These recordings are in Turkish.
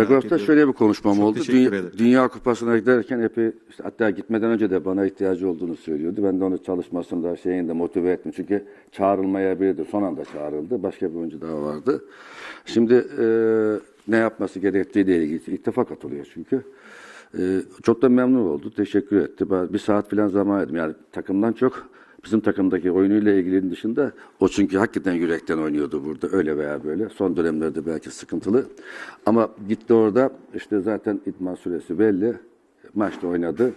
ediyorum. şöyle bir konuşmam Çok oldu. Dünya. Dünya Kupası'na giderken epey, işte hatta gitmeden önce de bana ihtiyacı olduğunu söylüyordu. Ben de onu çalışmasında şeyinde motive ettim. Çünkü çağrılmayabilirdi. Son anda çağrıldı. Başka bir oyuncu daha vardı. Şimdi e, ne yapması gerektiğiyle ilgili ittifak atılıyor çünkü. E, çok da memnun oldu. Teşekkür etti. Ben bir saat falan zaman ayırdım. Yani takımdan çok bizim takımdaki oyunuyla ilgili dışında o çünkü hakikaten yürekten oynuyordu burada öyle veya böyle. Son dönemlerde belki sıkıntılı. Ama gitti orada işte zaten idman süresi belli. Maçta oynadı.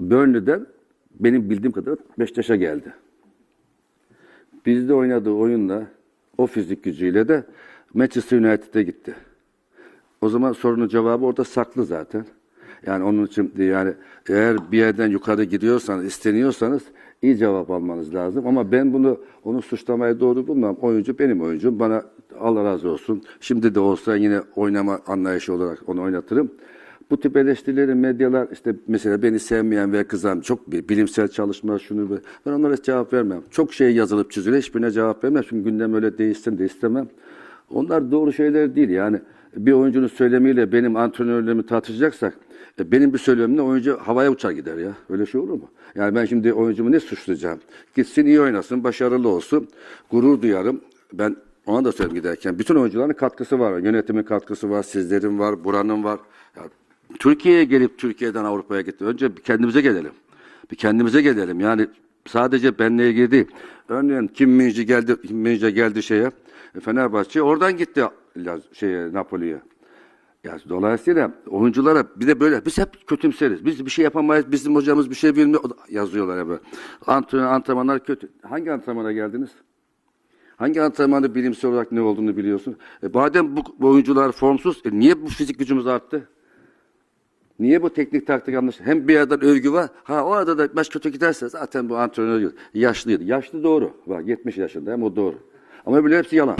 Burnley'den benim bildiğim kadar Beşiktaş'a geldi. Bizde oynadığı oyunla o fizik gücüyle de Manchester United'e gitti. O zaman sorunun cevabı orada saklı zaten. Yani onun için yani eğer bir yerden yukarı gidiyorsanız, isteniyorsanız iyi cevap almanız lazım. Ama ben bunu onu suçlamaya doğru bulmam. Oyuncu benim oyuncum. Bana Allah razı olsun. Şimdi de olsa yine oynama anlayışı olarak onu oynatırım. Bu tip eleştirileri medyalar işte mesela beni sevmeyen ve kızan çok bir bilimsel çalışma şunu bu- ben onlara hiç cevap vermem. Çok şey yazılıp çiziliyor hiçbirine cevap vermem. Çünkü gündem öyle değişsin de istemem. Onlar doğru şeyler değil yani. Bir oyuncunun söylemiyle benim antrenörlerimi tartışacaksak e, benim bir söylemimle oyuncu havaya uçar gider ya. Öyle şey olur mu? Yani ben şimdi oyuncumu ne suçlayacağım? Gitsin iyi oynasın, başarılı olsun. Gurur duyarım. Ben ona da söyleyeyim giderken. Bütün oyuncuların katkısı var. Yönetimin katkısı var, sizlerin var, buranın var. Ya, Türkiye'ye gelip Türkiye'den Avrupa'ya gitti. Önce bir kendimize gelelim. Bir kendimize gelelim. Yani sadece benle ilgili değil. Örneğin Kim Minji geldi, Kim Minji geldi şeye, e, Fenerbahçe'ye. Oradan gitti Şeye, Napoli'ye. Ya dolayısıyla oyunculara bir de böyle biz hep kötümseriz. Biz bir şey yapamayız. Bizim hocamız bir şey bilmiyor. Yazıyorlar hep. Antrenör, antrenmanlar kötü. Hangi antrenmana geldiniz? Hangi antrenmanda bilimsel olarak ne olduğunu biliyorsun? E, madem bu, oyuncular formsuz, e, niye bu fizik gücümüz arttı? Niye bu teknik taktik yanlış? Hem bir yerden övgü var. Ha o arada da maç kötü giderse zaten bu antrenör yaşlıydı. Yaşlı doğru. Bak 70 yaşında hem o doğru. Ama öbürleri hepsi yalan.